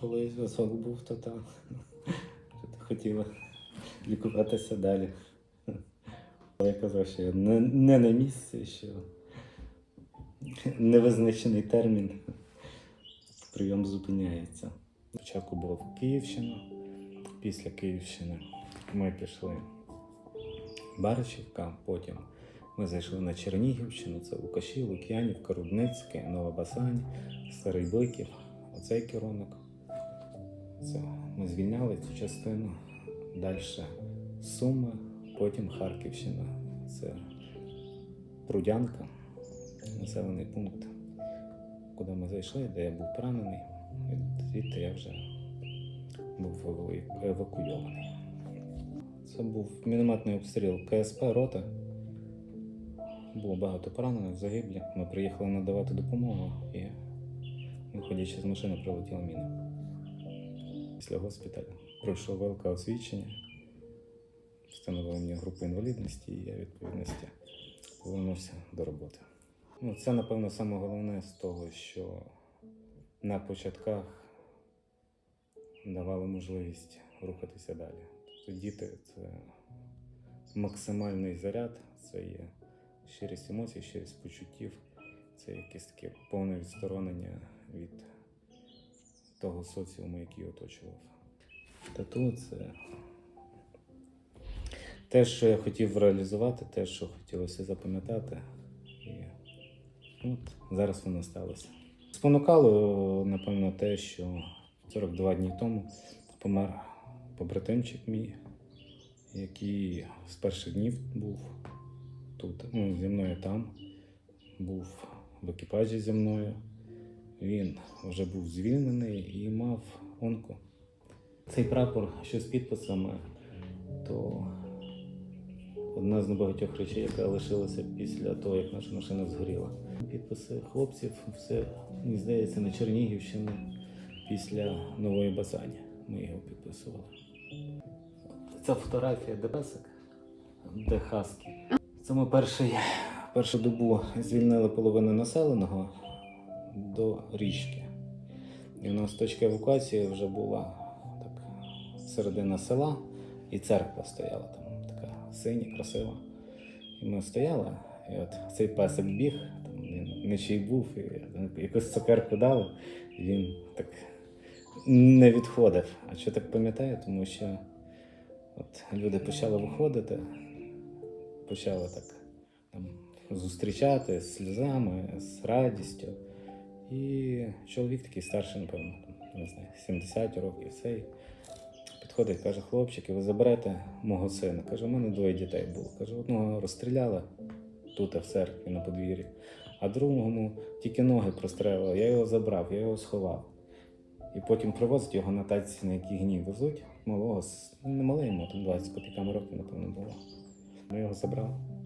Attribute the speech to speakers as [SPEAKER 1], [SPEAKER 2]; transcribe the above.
[SPEAKER 1] колись весело був, то так. Хотіла лікуватися далі. Але я казав, що я не, не на місці, що невизначений термін. Прийом зупиняється. Спочатку була Київщина, після Київщини ми пішли Баришівка, потім ми зайшли на Чернігівщину, це Лукашів, Лук'янівка, Рудницьке, Нова Басань, Старий Биків, оцей керунок. Це ми звільняли цю частину. Далі Суми, потім Харківщина. Це Прудянка, населений пункт, куди ми зайшли, де я був поранений. Звідти я вже був евакуйований. Це був мінометний обстріл КСП рота. Було багато поранених, загиблі. Ми приїхали надавати допомогу і, виходячи з машини, прилетіла міна. Після госпіталю пройшов ВЛК освідчення, встановили мені групу інвалідності, і я відповідності повернувся до роботи. Ну, це, напевно, саме головне з того, що на початках давали можливість рухатися далі. Тобто діти це максимальний заряд, це є щирість емоцій, щирість почуттів, це якесь таке повне відсторонення від того соціуму, який оточував. Тату це те, що я хотів реалізувати, те, що хотілося запам'ятати. І от зараз воно сталося. Спонукало, напевно, те, що 42 дні тому помер побратимчик мій, який з перших днів був тут, ну, зі мною там, був в екіпажі зі мною. Він вже був звільнений і мав онку. Цей прапор, що з підписами, то одна з небагатьох речей, яка лишилася після того, як наша машина згоріла. Підписи хлопців, все, мені здається, на Чернігівщині після нової Басані. Ми його підписували. Ця фотографія де песик, де хаски. Це ми перший, першу добу звільнили половину населеного до річки. І у нас точка евакуації вже була так, середина села, і церква стояла там, така синя, красива. І ми стояли, і от цей песик біг, там він не чий був, і якусь цукерку дали, і він так не відходив. А що так пам'ятаю, тому що от люди почали виходити, почали так там, зустрічати з сльозами, з радістю. І чоловік такий старший, напевно, не знаю, 70 років цей. Підходить, каже, хлопчики, ви заберете мого сина. Каже, у мене двоє дітей було. Каже, одного розстріляли тут, в церкві, на подвір'ї, а другому тільки ноги прострелили. Я його забрав, я його сховав. І потім привозять його на тачці, на якій гнів везуть. Малого, ну не малий, йому там 20 копійками років, напевно, було. Ми його забрали.